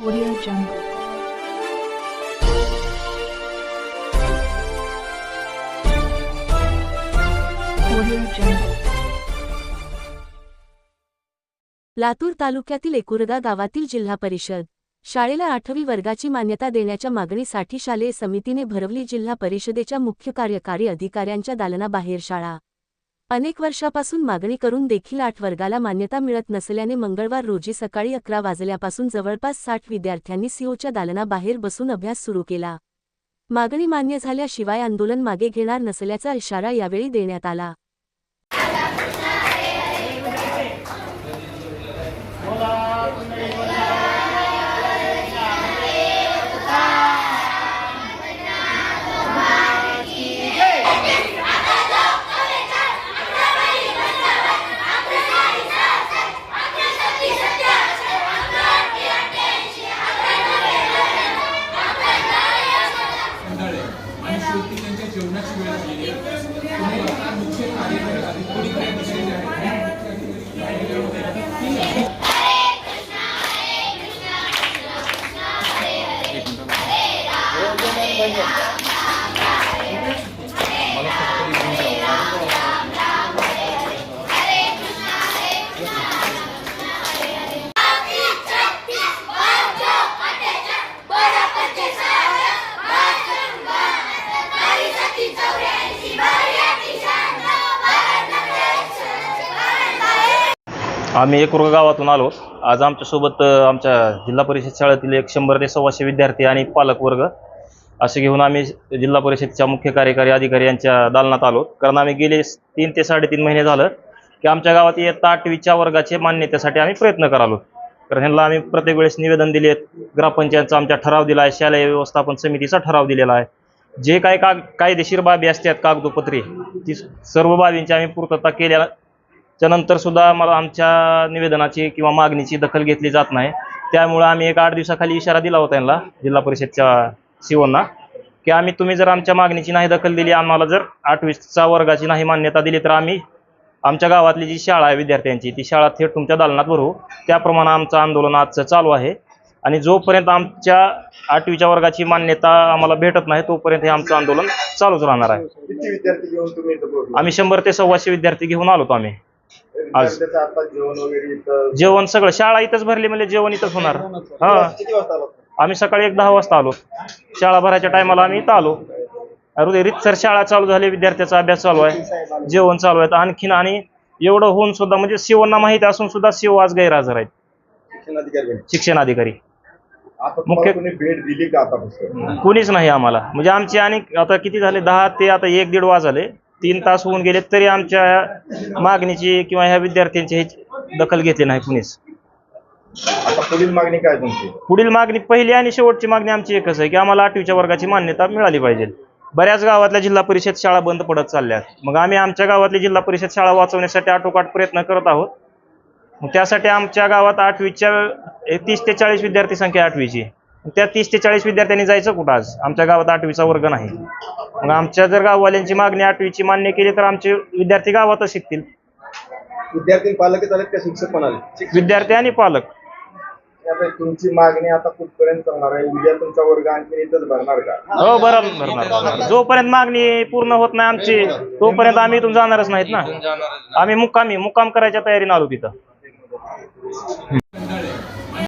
Audio Jungle. Latur तालुक्यातील एकुरदा गावातील जिल्हा परिषद. शाळेला आठवी वर्गाची मान्यता देण्याच्या मागणीसाठी शालेय समितीने भरवली जिल्हा परिषदेच्या मुख्य कार्यकारी अधिकाऱ्यांच्या दालनाबाहेर शाळा. अनेक वर्षापासून मागणी करून देखील आठ वर्गाला मान्यता मिळत नसल्याने मंगळवार रोजी सकाळी अकरा वाजल्यापासून जवळपास साठ विद्यार्थ्यांनी सीओच्या दालनाबाहेर बसून अभ्यास सुरू केला. मागणी मान्य झाल्याशिवाय आंदोलन मागे घेणार नसल्याचा इशारा यावेळी देण्यात आला. आम्ही एक गावातून आलो. आज आमच्यासोबत आमच्या जिल्हा परिषद शाळेतील एक शंभर ते सव्वाशे विद्यार्थी आणि पालक वर्ग असे घेऊन आम्ही जिल्हा परिषदच्या मुख्य कार्यकारी अधिकारी यांच्या दालनात आलो. कारण आम्ही गेले तीन ते साडेतीन महिने झालं की आमच्या गावात इयत्ता आठवीच्या वर्गाचे मान्यतेसाठी आम्ही प्रयत्न करालो. कारण ह्यांना आम्ही प्रत्येक वेळेस निवेदन दिले ग्रामपंचायतचा आमच्या ठराव दिला आहे शालेय व्यवस्थापन समितीचा ठराव दिलेला आहे. जे काय काग कायदेशीर बाबी असतात कागदोपत्री ती सर्व बाबींची आम्ही पूर्तता केल्या त्यानंतर सुद्धा मला आमच्या निवेदनाची किंवा मागणीची दखल घेतली जात नाही. त्यामुळं आम्ही एक आठ दिवसाखाली इशारा दिला होता यांना जिल्हा परिषदच्या सीओना की आम्ही तुम्ही जर आमच्या मागणीची नाही दखल दिली आम्हाला जर आठवीचा वर्गाची नाही मान्यता दिली तर आम्ही आमच्या गावातली जी शाळा आहे विद्यार्थ्यांची ती शाळा थेट तुमच्या दालनात भरू. त्याप्रमाणे आमचं आंदोलन आजचं चालू आहे. आणि जोपर्यंत आमच्या आठवीच्या वर्गाची मान्यता आम्हाला भेटत नाही तोपर्यंत हे आमचं आंदोलन चालूच राहणार आहे? आम्ही शंभर ते सव्वाशे विद्यार्थी घेऊन आलोत आम्ही. आता जेवण सगळं शाळा इथंच भरली म्हणजे जेवण इथंच होणार. हा. आला आम्ही सकाळी एक दहा वाजता आलो. शाळा भरायच्या टायमाला आम्ही इथं आलो. अरे रीतसर शाळा चालू झाली विद्यार्थ्याचा अभ्यास चालू आहे जेवण चालू आहे. आणखीन आणि एवढं होऊन सुद्धा म्हणजे सीओना माहिती असून सुद्धा सीओ आज गैरहजर आहेत. शिक्षणाधिकारी शिक्षण अधिकारी आता मुख्य- भेट दिली का आतापासून? कुणीच नाही आम्हाला. म्हणजे आमचे आणि आता किती झाले? दहा ते आता एक दीड वाजले. तीन तास होऊन गेले तरी आमच्या मागणीची किंवा ह्या विद्यार्थ्यांची दखल घेतली नाही कुणीच. आता पुढील मागणी काय तुमची? पुढील मागणी पहिली आणि शेवटची मागणी आमची एकच आहे की आम्हाला आठवीच्या वर्गाची मान्यता मिळाली पाहिजे. बऱ्याच गावातल्या जिल्हा परिषद शाळा बंद पडत चालल्या. मग आम्ही आमच्या गावातली जिल्हा परिषद शाळा वाचवण्यासाठी आटोकाट प्रयत्न करत आहोत. मग त्यासाठी आमच्या गावात आठवीच्या तीस ते चाळीस विद्यार्थी संख्या आठवीची. त्या तीस ते चाळीस विद्यार्थ्यांनी जायचं कुठं आज? आमच्या गावात आठवीचा वर्ग नाही. मग आमच्या जर गाववाल्यांची मागणी आठवीची मान्य केली तर आमचे विद्यार्थी गावातच शिकतील. विद्यार्थी पालकच आलेत का? शिक्षक पण आले विद्यार्थी आणि पालक. तुमची मागणी आता कुठपर्यंत चालणार आहे? उद्या तुमचा वर्ग आणखी इथंच भरणार का? हो बरं भरणार भरणार. जोपर्यंत मागणी पूर्ण होत नाही आमची तोपर्यंत आम्ही इथून जाणारच नाहीत ना. आम्ही मुक्कामी मुक्काम करायच्या तयारीने आलो तिथं.